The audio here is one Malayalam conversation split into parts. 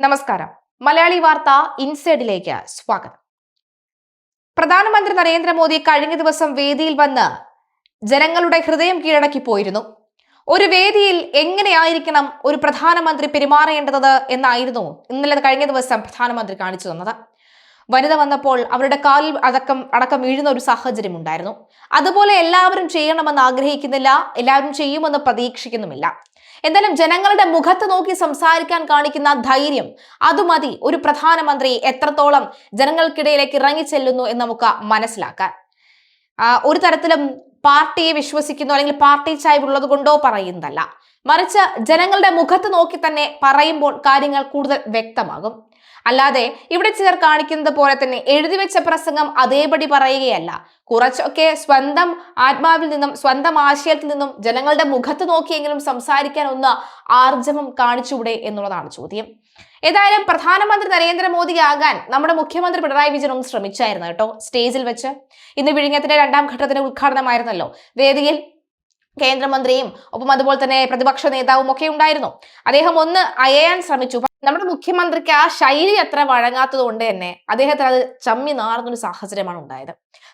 നമസ്കാരം. മലയാളി വാർത്ത ഇൻസൈഡിലേക്ക് സ്വാഗതം. പ്രധാനമന്ത്രി നരേന്ദ്രമോദി കഴിഞ്ഞ ദിവസം വേദിയിൽ വന്ന് ജനങ്ങളുടെ ഹൃദയം കീഴടക്കി പോയിരുന്നു. ഒരു വേദിയിൽ എങ്ങനെയായിരിക്കണം ഒരു പ്രധാനമന്ത്രി പെരുമാറേണ്ടത് എന്നായിരുന്നു ഇന്നലെ കഴിഞ്ഞ ദിവസം പ്രധാനമന്ത്രി കാണിച്ചു തന്നത്. വനിത വന്നപ്പോൾ അവരുടെ കാലിൽ അടക്കം അടക്കം വീഴുന്ന ഒരു സാഹചര്യം ഉണ്ടായിരുന്നു. അതുപോലെ എല്ലാവരും ചെയ്യണമെന്ന് ആഗ്രഹിക്കുന്നില്ല എല്ലാവരും ചെയ്യുമെന്ന് പ്രതീക്ഷിക്കുന്നുമില്ല. എന്തായാലും ജനങ്ങളുടെ മുഖത്ത് നോക്കി സംസാരിക്കാൻ കാണിക്കുന്ന ധൈര്യം. അത് മതി. ഒരു പ്രധാനമന്ത്രി എത്രത്തോളം ജനങ്ങൾക്കിടയിലേക്ക് ഇറങ്ങിച്ചെല്ലുന്നു എന്ന് നമുക്ക് മനസ്സിലാക്കാൻ. ഒരു തരത്തിലും പാർട്ടിയെ വിശ്വസിക്കുന്നു അല്ലെങ്കിൽ പാർട്ടി ചായ്വുള്ളത് കൊണ്ടോ പറയുന്നതല്ല. മറിച്ച് ജനങ്ങളുടെ മുഖത്ത് നോക്കി തന്നെ പറയുമ്പോൾ കാര്യങ്ങൾ കൂടുതൽ വ്യക്തമാകും. അല്ലാതെ ഇവിടെ ചിലർ കാണിക്കുന്നത് പോലെ തന്നെ എഴുതി വെച്ച പ്രസംഗം അതേപടി പറയുകയല്ല. കുറച്ചൊക്കെ സ്വന്തം ആത്മാവിൽ നിന്നും സ്വന്തം ആശയത്തിൽ നിന്നും ജനങ്ങളുടെ മുഖത്ത് നോക്കിയെങ്കിലും സംസാരിക്കാൻ ഒന്ന് ആർജവം കാണിച്ചുകൂടെ എന്നുള്ളതാണ് ചോദ്യം. ഏതായാലും പ്രധാനമന്ത്രി നരേന്ദ്രമോദി ആകാൻ നമ്മുടെ മുഖ്യമന്ത്രി പിണറായി വിജയനും ശ്രമിച്ചായിരുന്നു കേട്ടോ സ്റ്റേജിൽ വെച്ച്. ഇന്ന് വിഴിഞ്ഞത്തിന്റെ രണ്ടാം ഘട്ടത്തിന്റെ ഉദ്ഘാടനമായിരുന്നല്ലോ. വേദിയിൽ കേന്ദ്രമന്ത്രിയും ഒപ്പം അതുപോലെ തന്നെ പ്രതിപക്ഷ നേതാവും ഒക്കെ ഉണ്ടായിരുന്നു. അദ്ദേഹം ഒന്ന് അയയാൻ ശ്രമിച്ചു. നമ്മുടെ മുഖ്യമന്ത്രിക്ക് ആ ശൈലി അത്ര വഴങ്ങാത്തത് കൊണ്ട് തന്നെ അദ്ദേഹത്തിന് അത് ചമ്മി നാറുന്നൊരു സാഹചര്യമാണ് ഉണ്ടായത്.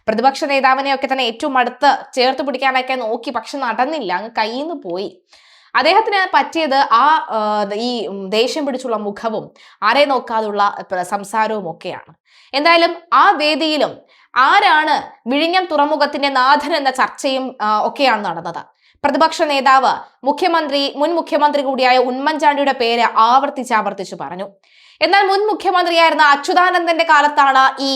പ്രതിപക്ഷ നേതാവിനെ ഒക്കെ തന്നെ ഏറ്റവും അടുത്ത് ചേർത്ത് പിടിക്കാനൊക്കെ നോക്കി പക്ഷെ നടന്നില്ല അങ്ങ് കയ്യിൽ നിന്ന് പോയി. അദ്ദേഹത്തിന് പറ്റിയത് ആ ആ, ഈ ദേഷ്യം പിടിച്ചുള്ള മുഖവും ആരെ നോക്കാതുള്ള സംസാരവും ഒക്കെയാണ്. എന്തായാലും ആ വേദിയിലും ആരാണ് വിഴിഞ്ഞം തുറമുഖത്തിന്റെ നാഥൻ എന്ന ചർച്ചയും ഒക്കെയാണ് നടന്നത്. പ്രതിപക്ഷ നേതാവ് മുഖ്യമന്ത്രി മുൻ മുഖ്യമന്ത്രി കൂടിയായ ഉമ്മൻചാണ്ടിയുടെ പേര് ആവർത്തിച്ച് ആവർത്തിച്ചു പറഞ്ഞു. എന്നാൽ മുൻ മുഖ്യമന്ത്രിയായിരുന്ന അച്യുതാനന്ദന്റെ കാലത്താണ് ഈ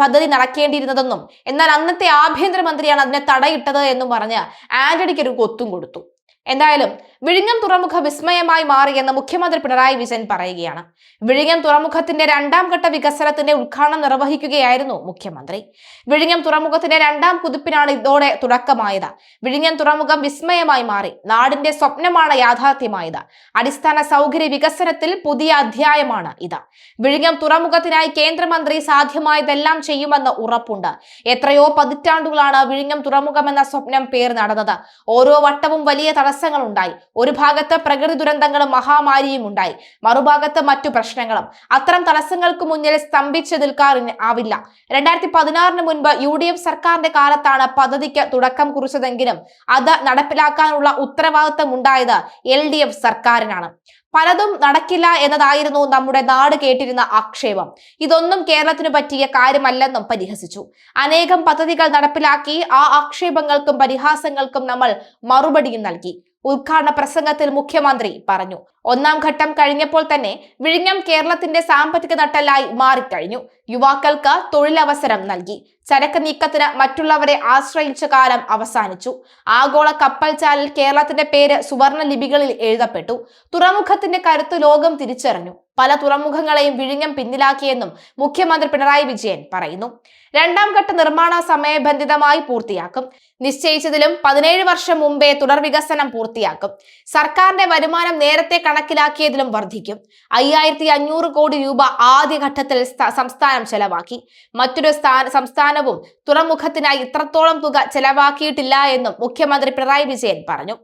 പദ്ധതി നടക്കേണ്ടിയിരുന്നതെന്നും എന്നാൽ അന്നത്തെ ആഭ്യന്തരമന്ത്രിയാണ് അതിനെ തടയിട്ടത് എന്നും പറഞ്ഞ് ആന്റണിക്ക് ഒരു കൊത്തും കൊടുത്തു. എന്തായാലും വിഴിഞ്ഞം തുറമുഖ വിസ്മയമായി മാറിയെന്ന് മുഖ്യമന്ത്രി പിണറായി വിജയൻ പറയുകയാണ്. വിഴിഞ്ഞം തുറമുഖത്തിന്റെ രണ്ടാം ഘട്ട വികസനത്തിന്റെ ഉദ്ഘാടനം നിർവഹിക്കുകയായിരുന്നു മുഖ്യമന്ത്രി. വിഴിഞ്ഞം തുറമുഖത്തിന്റെ രണ്ടാം കുതിപ്പിനാണ് ഇതോടെ തുടക്കമായത്. വിഴിഞ്ഞം തുറമുഖം വിസ്മയമായി മാറി. നാടിന്റെ സ്വപ്നമാണ് യാഥാർത്ഥ്യമായത്. അടിസ്ഥാന സൗകര്യ വികസനത്തിൽ പുതിയ അധ്യായമാണ് ഇത്. വിഴിഞ്ഞം തുറമുഖത്തിനായി കേന്ദ്രമന്ത്രി സാധ്യമായതെല്ലാം ചെയ്യുമെന്ന് ഉറപ്പുണ്ട്. എത്രയോ പതിറ്റാണ്ടുകളാണ് വിഴിഞ്ഞം തുറമുഖം എന്ന സ്വപ്നം പേർ നടന്നത്. ഓരോ വട്ടവും വലിയ തടസ്സങ്ങൾ ഉണ്ടായി ഒരു ഭാഗത്ത് പ്രകൃതി ദുരന്തങ്ങളും മഹാമാരിയും ഉണ്ടായി. മറുഭാഗത്ത് മറ്റു പ്രശ്നങ്ങളും. അത്തരം തടസ്സങ്ങൾക്ക് മുന്നിൽ സ്തംഭിച്ചു നിൽക്കാറിന് ആവില്ല. രണ്ടായിരത്തി പതിനാറിന് മുൻപ് യു ഡി എഫ് സർക്കാരിന്റെ കാലത്താണ് പദ്ധതിക്ക് തുടക്കം കുറിച്ചതെങ്കിലും അത് നടപ്പിലാക്കാനുള്ള ഉത്തരവാദിത്തം ഉണ്ടായത് എൽ ഡി എഫ് സർക്കാരിനാണ്. പലതും നടക്കില്ല എന്നതായിരുന്നു നമ്മുടെ നാട് കേട്ടിരുന്ന ആക്ഷേപം. ഇതൊന്നും കേരളത്തിന് പറ്റിയ കാര്യമല്ലെന്നും പരിഹസിച്ചു. അനേകം പദ്ധതികൾ നടപ്പിലാക്കി ആ ആക്ഷേപങ്ങൾക്കും പരിഹാസങ്ങൾക്കും നമ്മൾ മറുപടിയും നൽകി. ഉദ്ഘാടന പ്രസംഗത്തിൽ മുഖ്യമന്ത്രി പറഞ്ഞു. ഒന്നാം ഘട്ടം കഴിഞ്ഞപ്പോൾ തന്നെ വിഴിഞ്ഞം കേരളത്തിന്റെ സാമ്പത്തിക നട്ടലായി മാറിക്കഴിഞ്ഞു. യുവാക്കൾക്ക് തൊഴിലവസരം നൽകി. ചരക്ക് നീക്കത്തിന് മറ്റുള്ളവരെ ആശ്രയിച്ച കാലം അവസാനിച്ചു. ആഗോള കപ്പൽ ചാലിൽ കേരളത്തിന്റെ പേര് സുവർണ ലിപികളിൽ എഴുതപ്പെട്ടു. തുറമുഖത്തിന്റെ കരുത്ത് ലോകം തിരിച്ചറിഞ്ഞു. പല തുറമുഖങ്ങളെയും വിഴിഞ്ഞം പിന്നിലാക്കിയെന്നും മുഖ്യമന്ത്രി പിണറായി വിജയൻ പറയുന്നു. രണ്ടാം ഘട്ട നിർമ്മാണ സമയബന്ധിതമായി പൂർത്തിയാക്കും. നിശ്ചയിച്ചതിലും പതിനേഴ് വർഷം മുമ്പേ തുടർ വികസനം പൂർത്തിയാക്കും. സർക്കാരിന്റെ വരുമാനം നേരത്തെ കണക്കിലാക്കിയതിലും വർദ്ധിക്കും അയ്യായിരത്തി അഞ്ഞൂറ് കോടി രൂപ ആദ്യഘട്ടത്തിൽ സ്ഥ- സംസ്ഥാനം ചെലവാക്കി. മറ്റൊരു സ്ഥാന സംസ്ഥാനവും തുറമുഖത്തിനായി ഇത്രത്തോളം തുക ചെലവാക്കിയിട്ടില്ല എന്നും മുഖ്യമന്ത്രി പിണറായി വിജയൻ പറഞ്ഞു.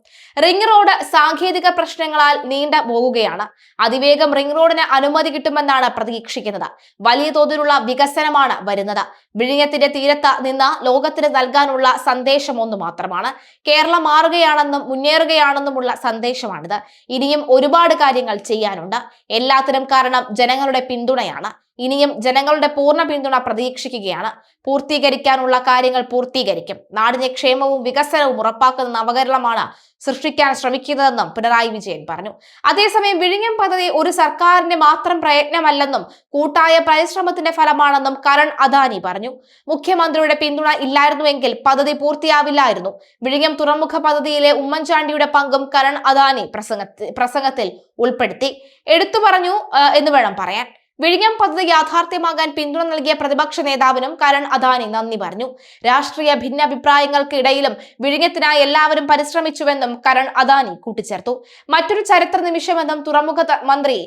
റിംഗ് റോഡ് സാങ്കേതിക പ്രശ്നങ്ങളാൽ നീണ്ട പോകുകയാണ്. അതിവേഗം റിംഗ് റോഡിന് അനുമതി കിട്ടുമെന്നാണ് പ്രതീക്ഷിക്കുന്നത്. വലിയ തോതിലുള്ള വികസനമാണ് വരുന്നത്. വിഴിഞ്ഞത്തിന്റെ തീരത്ത് നിന്ന് ലോകത്തിന് നൽകാനുള്ള സന്ദേശം ഒന്ന് മാത്രമാണ്. കേരളം മാറുകയാണെന്നും മുന്നേറുകയാണെന്നുമുള്ള സന്ദേശമാണിത്. ഇനിയും ഒരുപാട് കാര്യങ്ങൾ ചെയ്യാനുണ്ട്. എല്ലാത്തിനും കാരണം ജനങ്ങളുടെ പിന്തുണയാണ്. ഇനിയും ജനങ്ങളുടെ പൂർണ പിന്തുണ പ്രതീക്ഷിക്കുകയാണ്. പൂർത്തീകരിക്കാനുള്ള കാര്യങ്ങൾ പൂർത്തീകരിക്കും. നാടിന്റെ ക്ഷേമവും വികസനവും ഉറപ്പാക്കുന്ന നവകേരളമാണ് സൃഷ്ടിക്കാൻ ശ്രമിക്കുന്നതെന്നും പിണറായി വിജയൻ പറഞ്ഞു. അതേസമയം വിഴിഞ്ഞം പദ്ധതി ഒരു സർക്കാരിന്റെ മാത്രം പ്രയത്നമല്ലെന്നും കൂട്ടായ പരിശ്രമത്തിന്റെ ഫലമാണെന്നും കരൺ അദാനി പറഞ്ഞു. മുഖ്യമന്ത്രിയുടെ പിന്തുണ ഇല്ലായിരുന്നുവെങ്കിൽ പദ്ധതി പൂർത്തിയാവില്ലായിരുന്നു. വിഴിഞ്ഞം തുറമുഖ പദ്ധതിയിലെ ഉമ്മൻചാണ്ടിയുടെ പങ്കും കരൺ അദാനി പ്രസംഗത്തിൽ പ്രസംഗത്തിൽ ഉൾപ്പെടുത്തി. എടുത്തു പറഞ്ഞു എന്ന് വേണം പറയാൻ. വിഴിഞ്ഞം പദ്ധതി യാഥാർത്ഥ്യമാകാൻ പിന്തുണ നൽകിയ പ്രതിപക്ഷ നേതാവിനും കരൺ അദാനി നന്ദി പറഞ്ഞു. രാഷ്ട്രീയ ഭിന്നഭിപ്രായങ്ങൾക്കിടയിലും വിഴിഞ്ഞത്തിനായി എല്ലാവരും പരിശ്രമിച്ചുവെന്നും കരൺ അദാനി കൂട്ടിച്ചേർത്തു. മറ്റൊരു ചരിത്ര നിമിഷമെന്നും തുറമുഖ മന്ത്രി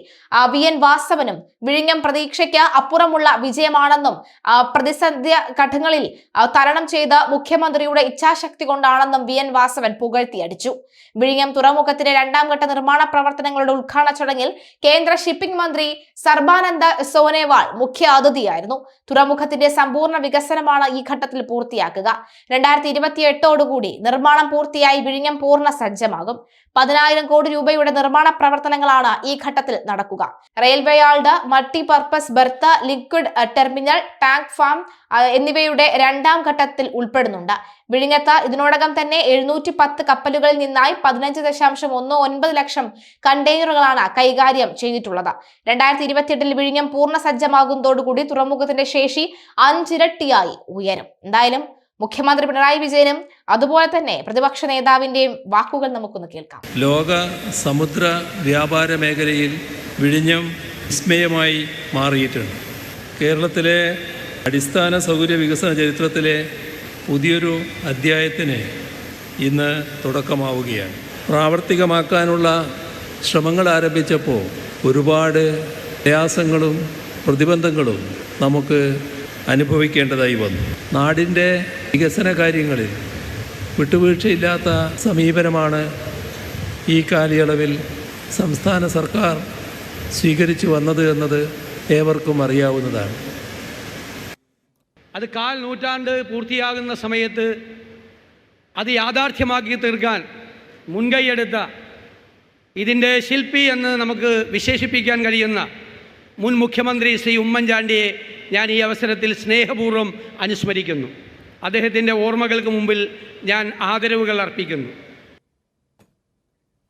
വി. എൻ. വാസവനും വിഴിഞ്ഞം പ്രതീക്ഷയ്ക്ക് അപ്പുറമുള്ള വിജയമാണെന്നും പ്രതിസന്ധി ഘട്ടങ്ങളിൽ തരണം ചെയ്ത മുഖ്യമന്ത്രിയുടെ ഇച്ഛാശക്തി കൊണ്ടാണെന്നും വി. എൻ. വാസവൻ പുകഴ്ത്തിയടിച്ചു വിഴിഞ്ഞം തുറമുഖത്തിന്റെ രണ്ടാം ഘട്ട നിർമ്മാണ പ്രവർത്തനങ്ങളുടെ ഉദ്ഘാടന ചടങ്ങിൽ കേന്ദ്ര ഷിപ്പിംഗ് മന്ത്രി സർബാനന്ദ സോനേവാൾ മുഖ്യ അതിഥിയായിരുന്നു. തുറമുഖത്തിന്റെ സമ്പൂർണ വികസനമാണ് ഈ ഘട്ടത്തിൽ പൂർത്തിയാക്കുക. രണ്ടായിരത്തി ഇരുപത്തി എട്ടോടുകൂടി നിർമ്മാണം പൂർത്തിയായി വിഴിഞ്ഞം പൂർണ സജ്ജമാകും. പതിനായിരം കോടി രൂപയുടെ നിർമ്മാണ പ്രവർത്തനങ്ങളാണ് ഈ ഘട്ടത്തിൽ നടക്കുക. റെയിൽവേയാളുടെ yard multi purpose berth liquid terminal tank farm എന്നിവയുടെ രണ്ടാം ഘട്ടത്തിൽ ഉൾപ്പെടുന്നുണ്ട്. വിഴിഞ്ഞത്ത് ഇതിനോടകം തന്നെ എഴുന്നൂറ്റി പത്ത് കപ്പലുകളിൽ നിന്നായി പതിനഞ്ച് ദശാംശം ഒന്ന് ഒൻപത് ലക്ഷം കണ്ടെയ്നറുകളാണ് കൈകാര്യം ചെയ്തിട്ടുള്ളത്. രണ്ടായിരത്തി ഇരുപത്തിയെട്ടിൽ വിഴിഞ്ഞം പൂർണ സജ്ജമാകുന്നതോടുകൂടി തുറമുഖത്തിന്റെ ശേഷി അഞ്ചിരട്ടിയായി ഉയരും. എന്തായാലും മുഖ്യമന്ത്രി പിണറായി വിജയനും അതുപോലെ തന്നെ പ്രതിപക്ഷ നേതാവിന്റെയും വാക്കുകൾ നമുക്കൊന്ന് കേൾക്കാം. ലോക സമുദ്ര വ്യാപാര മേഖലയിൽ വിഴിഞ്ഞം വിസ്മയമായി മാറിയിട്ടുണ്ട്. കേരളത്തിലെ അടിസ്ഥാന സൗകര്യ വികസന ചരിത്രത്തിലെ പുതിയൊരു അധ്യായത്തിന് ഇന്ന് തുടക്കമാവുകയാണ്. പ്രാവർത്തികമാക്കാനുള്ള ശ്രമങ്ങൾ ആരംഭിച്ചപ്പോൾ ഒരുപാട് പ്രയാസങ്ങളും പ്രതിബന്ധങ്ങളും നമുക്ക് അനുഭവിക്കേണ്ടതായി വന്നു. നാടിന്റെ വികസന കാര്യങ്ങളിൽ വിട്ടുവീഴ്ചയില്ലാത്ത സമീപനമാണ് ഈ കാലയളവിൽ സംസ്ഥാന സർക്കാർ സ്വീകരിച്ചു വന്നത് എന്നത് ഏവർക്കും അറിയാവുന്നതാണ്. അത് കാൽ നൂറ്റാണ്ട് പൂർത്തിയാകുന്ന സമയത്ത് അത് യാഥാർത്ഥ്യമാക്കി തീർക്കാൻ മുൻകൈയെടുത്ത ഇതിന്റെ ശില്പി എന്ന് നമുക്ക് വിശേഷിപ്പിക്കാൻ കഴിയുന്ന മുൻ മുഖ്യമന്ത്രി ശ്രീ ഉമ്മൻചാണ്ടിയെ ഞാൻ ഈ അവസരത്തിൽ സ്നേഹപൂർവം അനുസ്മരിക്കുന്നു. അദ്ദേഹത്തിന്റെ ഓർമ്മകൾക്ക് മുമ്പിൽ ഞാൻ ആദരവുകൾ അർപ്പിക്കുന്നു.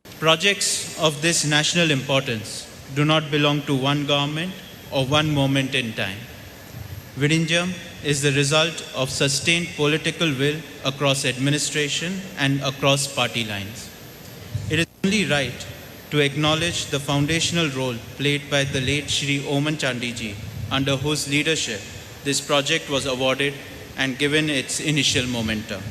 Projects of this national importance do not belong to one government or one moment in time Vizhinjam is the result of sustain political will across administration and across party lines it is only right to acknowledge the foundational role played by the late Sri Oman Chandiji, under whose leadership this project was awarded and given its initial momentum.